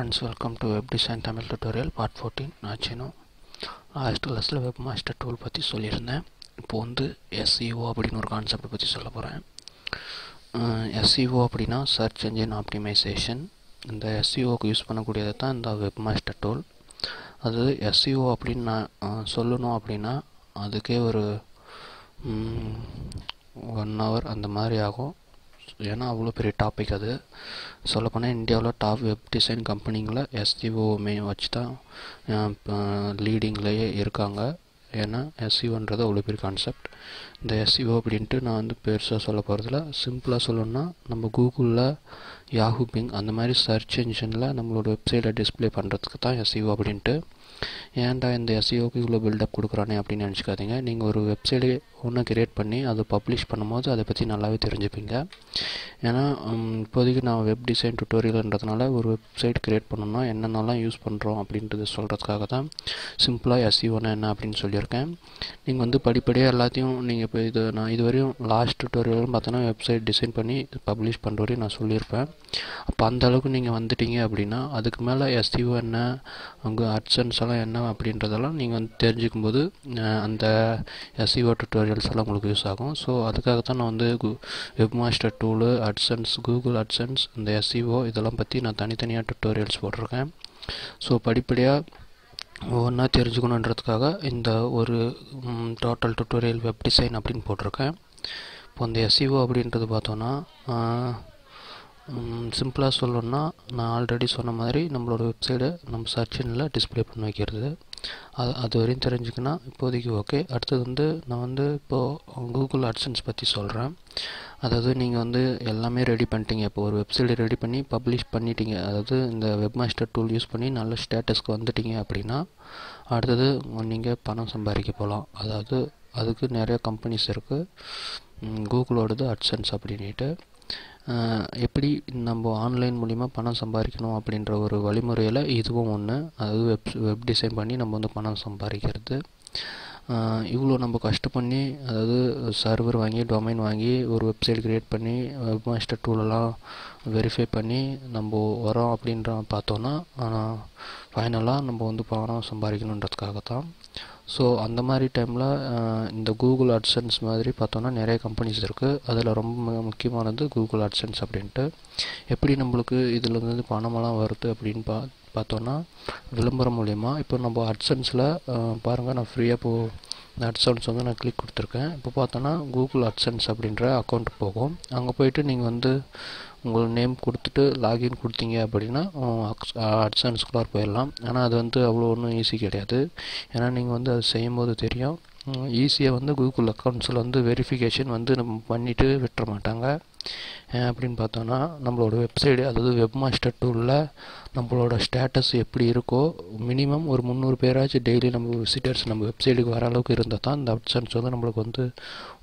Friends welcome to web design Tamil tutorial part fourteen நான் சினோ. Last கிளாஸில் web master tool பற்றி சொல்லியிருந்தேன். இப்போ வந்து எஸ்இஓ அப்படின்னு ஒரு கான்செப்ட் பற்றி சொல்ல போகிறேன் எஸ்இஓ அப்படின்னா சர்ச் என்ஜின் ஆப்டிமைசேஷன் இந்த எஸ்இஓக்கு யூஸ் பண்ணக்கூடியது தான் இந்த வெப் மாஸ்டர் டூல் அது எஸ்இஓ அப்படின்னு நான் சொல்லணும் அப்படின்னா அதுக்கே ஒரு ஒன் ஹவர் அந்த மாதிரி ஆகும். ஏன்னா அவ்வளோ பெரிய டாபிக் அது. சொல்லப்போனால் இந்தியாவில் டாப் வெப் டிசைன் கம்பெனிங்களில் எஸ்இஓமே வச்சு தான் லீடிங்லேயே இருக்காங்க. ஏன்னா எஸ்சிஓன்றது அவ்வளோ பெரிய கான்செப்ட் இந்த எஸ்சிஓ அப்படின்ட்டு நான் வந்து பெருசாக சொல்ல போகிறதில்ல சிம்பிளாக சொல்லணும்னா நம்ம கூகுளில் யாஹூ பிங் அந்த மாதிரி சர்ச் இன்ஜினில் நம்மளோட வெப்சைட்டை டிஸ்பிளே பண்ணுறதுக்கு தான் எஸ்இஓ அப்படின்ட்டு. ஏன்டா இந்த எஸ்இஓக்கு இவ்வளோ பில்டப் கொடுக்குறானே அப்படின்னு நினச்சிக்காதீங்க. நீங்கள் ஒரு வெப்சைட்டை ஒன்று கிரியேட் பண்ணி அதை பப்ளிஷ் பண்ணும்போது அதை பற்றி நல்லாவே தெரிஞ்சுப்பீங்க. ஏன்னா இப்போதைக்கு நான் வெப் டிசைன் டுட்டோரியல்ன்றதுனால ஒரு வெப்சைட் கிரியேட் பண்ணணும்னா என்னென்னலாம் யூஸ் பண்ணுறோம் அப்படின்றது சொல்கிறதுக்காக தான் சிம்பிளாக எஸ்இஓனா என்ன அப்படின்னு சொல்லியிருக்கேன். நீங்கள் வந்து படிப்படியாக எல்லாத்தையும் நீங்கள் இப்போ இது நான் இதுவரையும் லாஸ்ட் டுட்டோரியல்னு பார்த்தோன்னா வெப்சைட் டிசைன் பண்ணி பப்ளிஷ் பண்ணுற வரையும் நான் சொல்லியிருப்பேன். அப்போ அந்த அளவுக்கு நீங்கள் வந்துட்டீங்க அப்படின்னா அதுக்கு மேலே எஸ்இஓ என்ன உங்கள் அட்சன்ஸ் எல்லாம் என்ன அப்படின்றதெல்லாம் நீங்கள் வந்து தெரிஞ்சுக்கும் போது அந்த எஸ்டிஓ டுட்டோரியல்ஸ் எல்லாம் உங்களுக்கு யூஸ் ஆகும். ஸோ அதுக்காக தான் நான் வந்து web master tool AdSense Google AdSense இந்த எஸ்இஓ இதெல்லாம் பற்றி நான் தனித்தனியாக டுட்டோரியல்ஸ் போட்டிருக்கேன். ஸோ படிப்படியாக ஒவ்வொன்றா தெரிஞ்சுக்கணுன்றதுக்காக இந்த ஒரு டோட்டல் டுட்டோரியல் வெப் டிசைன் அப்படின்னு போட்டிருக்கேன். இப்போ இந்த எஸ்இஓ அப்படின்றது பார்த்தோன்னா சிம்பிளாக சொல்லணுன்னா நான் ஆல்ரெடி சொன்ன மாதிரி நம்மளோட வெப்சைட்டை நம்ம சர்ச்சினில் டிஸ்பிளே பண்ணி வைக்கிறது. அது அது வரையும் தெரிஞ்சுக்கினா இப்போதைக்கு ஓகே அடுத்தது வந்து நான் வந்து இப்போது கூகுள் அட்சன்ஸ் பற்றி சொல்கிறேன் அதாவது நீங்கள் வந்து எல்லாமே ரெடி பண்ணிட்டீங்க. இப்போ ஒரு வெப்சைட் ரெடி பண்ணி பப்ளிஷ் பண்ணிட்டீங்க. அதாவது இந்த வெப் மாஸ்டர் டூல் யூஸ் பண்ணி நல்ல ஸ்டேட்டஸ்க்கு வந்துட்டீங்க அப்படின்னா அடுத்தது நீங்கள் பணம் சம்பாதிக்க போகலாம் அதாவது அதுக்கு நிறைய கம்பெனிஸ் இருக்குது கூகுளோடது அட்சன்ஸ் அப்படின்ட்டு எப்படி நம்ம ஆன்லைன் மூலிமா பணம் சம்பாதிக்கணும் அப்படின்ற ஒரு வழிமுறையில் இதுவும் ஒன்று அதாவது வெப் வெப் டிசைன் பண்ணி நம்ம வந்து பணம் சம்பாதிக்கிறது. இவ்வளோ நம்ம கஷ்டம் பண்ணி அதாவது சர்வர் வாங்கி டொமைன் வாங்கி ஒரு வெப்சைட் க்ரியேட் பண்ணி வெப் மாஸ்டர் டூலெல்லாம் வெரிஃபை பண்ணி நம்ம வரோம் அப்படின்ற பார்த்தோன்னா ஆனால் ஃபைனலாக நம்ம வந்து பணம் சம்பாதிக்கணுன்றதுக்காக தான் ஸோ அந்த மாதிரி டைமில் இந்த கூகுள் அட்சன்ஸ் மாதிரி பார்த்தோன்னா நிறைய கம்பெனிஸ் இருக்குது அதில் ரொம்ப முக்கியமானது கூகுள் அட்சன்ஸ் அப்படின்ட்டு. எப்படி நம்மளுக்கு இதுலேருந்து பணமெல்லாம் வருது அப்படின்னு பா பார்த்தோன்னா விளம்பரம் மூலயமா. இப்போ நம்ம அட்சன்ஸில் பாருங்கள் நான் ஃப்ரீயாக போ அட்சன்ஸ் வந்து நான் கிளிக் கொடுத்துருக்கேன். இப்போ பார்த்தோன்னா கூகுள் அட்சன்ஸ் அப்படின்ற அக்கௌண்ட் போகும். அங்கே போயிட்டு நீங்கள் வந்து உங்கள் நேம் கொடுத்துட்டு லாகின் கொடுத்தீங்க அப்படின்னா அட்சன்ஸ்குள்ளார் போயிடலாம். ஆனால் அது வந்து அவ்வளோ ஒன்றும் ஈஸி கிடையாது. ஏன்னா நீங்கள் வந்து அது செய்யும் போது தெரியும் ஈஸியாக வந்து கூகுள் அக்கௌண்ட்ஸில் வந்து வெரிஃபிகேஷன் வந்து நம்ம பண்ணிவிட்டு விட்டுற மாட்டாங்க. அப்படின்னு பார்த்தோன்னா நம்மளோட வெப்சைடு அதாவது வெப் மாஸ்டர் டூலில் நம்மளோட ஸ்டேட்டஸ் எப்படி இருக்கோ மினிமம் ஒரு முந்நூறு பேராச்சும் டெய்லி நம்ம விசிட்டர்ஸ் நம்ம வெப்சைட்டுக்கு வர அளவுக்கு இருந்தால் தான் இந்த அப்சன்ஸ் வந்து நம்மளுக்கு வந்து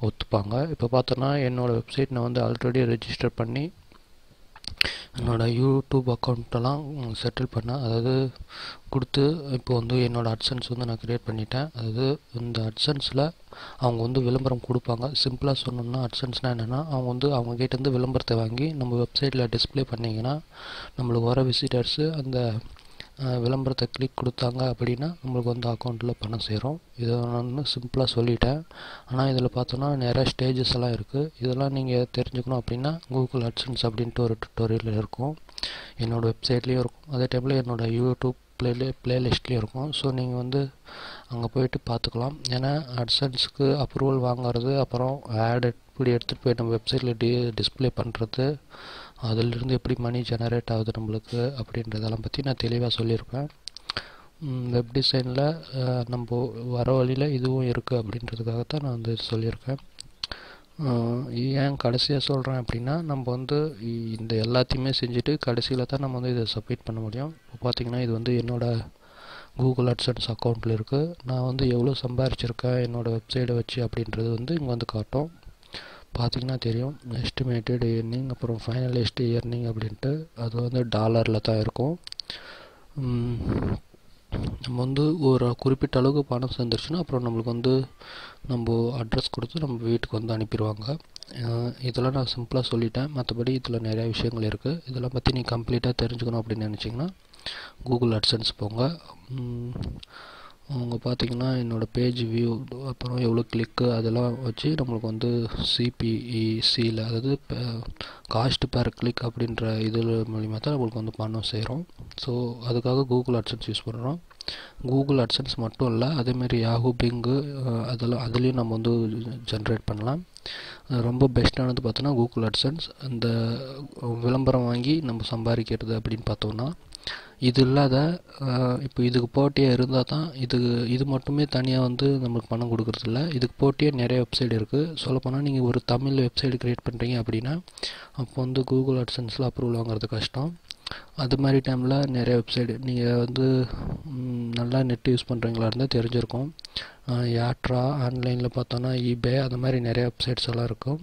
ஒத்துப்பாங்க. இப்போ பார்த்தோன்னா என்னோடய வெப்சைட் நான் வந்து ஆல்ரெடி ரெஜிஸ்டர் பண்ணி என்னோடய யூடியூப் அக்கௌண்ட்டெல்லாம் செட்டில் பண்ணேன் அதாவது கொடுத்து இப்போ வந்து என்னோடய அட்சன்ஸ் வந்து நான் க்ரியேட் பண்ணிட்டேன். அதாவது இந்த அட்சன்ஸில் அவங்க வந்து விளம்பரம் கொடுப்பாங்க. சிம்பிளாக சொன்னோம்னா அட்சன்ஸ்னால் என்னென்னா அவங்க வந்து அவங்க கிட்டேருந்து விளம்பரத்தை வாங்கி நம்ம வெப்சைட்டில் டிஸ்பிளே பண்ணிங்கன்னா நம்மளுக்கு வர விசிட்டர்ஸு அந்த விளம்பரத்தை கிளிக் கொடுத்தாங்க அப்படின்னா நம்மளுக்கு வந்து அக்கௌண்ட்டில் பணம் சேரும். இதை நான் சிம்பிளாக சொல்லிட்டேன். ஆனால் இதில் பார்த்தோன்னா நிறைய ஸ்டேஜஸ் எல்லாம் இருக்குது இதெல்லாம் நீங்கள் தெரிஞ்சுக்கணும் அப்படின்னா கூகுள் அட்சன்ஸ் அப்படின்ட்டு ஒரு டுட்டோரியல் இருக்கும். என்னோடய வெப்சைட்லேயும் இருக்கும். அதே டைமில் என்னோடய யூடியூப் ப்ளேலே ப்ளேலிஸ்ட்லேயும் இருக்கும். ஸோ நீங்கள் வந்து அங்கே போயிட்டு பார்த்துக்கலாம். ஏன்னா அட்சன்ஸுக்கு அப்ரூவல் வாங்குறது அப்புறம் ஆடு எப்படி எடுத்துகிட்டு போய் நம்ம வெப்சைட்டில் டி டிஸ்பிளே பண்ணுறது அதிலிருந்து எப்படி மணி ஜெனரேட் ஆகுது நம்மளுக்கு அப்படின்றதெல்லாம் பற்றி நான் தெளிவாக சொல்லியிருப்பேன். வெப் டிசைனில் நம்ம வர வழியில் இதுவும் இருக்குது அப்படின்றதுக்காக தான் நான் வந்து சொல்லியிருக்கேன். ஏன் கடைசியாக சொல்கிறேன் அப்படின்னா நம்ம வந்து இந்த எல்லாத்தையுமே செஞ்சுட்டு கடைசியில் தான் நம்ம வந்து இதை சப்மிட் பண்ண முடியும். இப்போ பார்த்திங்கன்னா இது வந்து என்னோடய கூகுள் அட்சன்ஸ் அக்கௌண்ட்டில் இருக்குது நான் வந்து எவ்வளோ சம்பாரிச்சிருக்கேன் என்னோடய வெப்சைட்டை வச்சு அப்படின்றது வந்து இங்கே வந்து காட்டும். பார்த்தீங்கன்னா தெரியும். எஸ்டிமேட்டட் இயர்னிங் அப்புறம் ஃபைனலிஸ்ட் இயர்னிங் அப்படின்ட்டு அது வந்து டாலரில் தான் இருக்கும். நம்ம வந்து ஒரு குறிப்பிட்ட அளவுக்கு பணம் சேர்ந்துருச்சுன்னா அப்புறம் நம்மளுக்கு வந்து நம்ம அட்ரஸ் கொடுத்து நம்ம வீட்டுக்கு வந்து அனுப்பிடுவாங்க. இதெல்லாம் நான் சிம்பிளாக சொல்லிட்டேன். மற்றபடி இதில் நிறையா விஷயங்கள் இருக்குது இதெல்லாம் பற்றி நீ கம்ப்ளீட்டாக தெரிஞ்சுக்கணும் அப்படின்னு நினச்சிங்கன்னா கூகுள் அட்சன்ஸ் போங்க. அவங்க பார்த்திங்கன்னா என்னோடய பேஜ் வியூ அப்புறம் எவ்வளோ கிளிக்கு அதெல்லாம் வச்சு நம்மளுக்கு வந்து சிபிஇசியில் அதாவது காஸ்ட் பேர் கிளிக் அப்படின்ற இது மூலிமா தான் நம்மளுக்கு வந்து பணம் செய்கிறோம் ஸோ அதுக்காக கூகுள் அட்சன்ஸ் யூஸ் பண்ணுறோம் கூகுள் அட்சன்ஸ் மட்டும் இல்லை அதேமாரி யாஹூ பிங்கு அதெல்லாம் அதுலேயும் நம்ம வந்து ஜென்ரேட் பண்ணலாம். ரொம்ப பெஸ்ட்டானது பார்த்தோன்னா கூகுள் அட்சன்ஸ் அந்த விளம்பரம் வாங்கி நம்ம சம்பாதிக்கிறது அப்படின்னு பார்த்தோம்னா இது இல்லாத இப்போ இதுக்கு போட்டியாக இருந்தால் தான் இது இது மட்டுமே தனியாக வந்து நம்மளுக்கு பணம் கொடுக்குறதில்ல. இதுக்கு போட்டியாக நிறைய வெப்சைட் இருக்குது சொல்லப்போனால் நீங்கள் ஒரு தமிழ் வெப்சைட் க்ரியேட் பண்ணுறீங்க அப்படின்னா அப்போ வந்து கூகுள் அட்சன்ஸில் அப்ரூவல் வாங்குறது கஷ்டம். அது மாதிரி டைமில் நிறைய வெப்சைட் நீங்கள் வந்து நல்லா நெட் யூஸ் பண்ணுறீங்களா இருந்தால் தெரிஞ்சிருக்கும். யாட்ரா ஆன்லைனில் பார்த்தோன்னா இபே அது மாதிரி நிறைய வெப்சைட்ஸ் எல்லாம் இருக்கும்.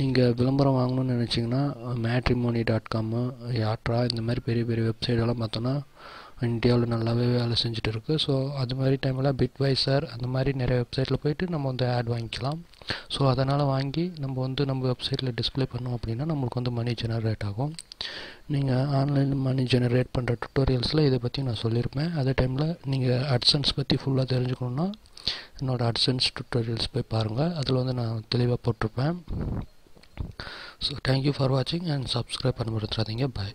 நீங்கள் விளம்பரம் வாங்கணும்னு நினச்சிங்கன்னா மேட்ரிமோனி டாட் காமு யாட்ரா இந்த மாதிரி பெரிய பெரிய வெப்சைட் எல்லாம் பார்த்தோன்னா இந்தியாவில் நல்லாவே வேலை செஞ்சுட்டு இருக்குது ஸோ அது மாதிரி டைமில் பிட்வைசர் அந்த மாதிரி நிறைய வெப்சைட்டில் போயிட்டு நம்ம வந்து ஆட் வாங்கிக்கலாம். ஸோ அதனால் வாங்கி நம்ம வந்து நம்ம வெப்சைட்டில் டிஸ்ப்ளே பண்ணோம் அப்படின்னா நம்மளுக்கு வந்து மணி ஜெனரேட் ஆகும். நீங்கள் ஆன்லைன் மணி ஜெனரேட் பண்ணுற டுட்டோரியல்ஸில் இதை பற்றி நான் சொல்லியிருப்பேன். அதே டைமில் நீங்கள் அட்சன்ஸ் பற்றி ஃபுல்லாக தெரிஞ்சுக்கணுன்னா என்னோடய அட்சன்ஸ் டுட்டோரியல்ஸ் போய் பாருங்கள் அதில் வந்து நான் தெளிவாக போட்டிருப்பேன். ஸோ தேங்க்யூ ஃபார் வாட்சிங் அண்ட் சப்ஸ்கிரைப் பண்ண மறந்துடாதீங்க. பாய்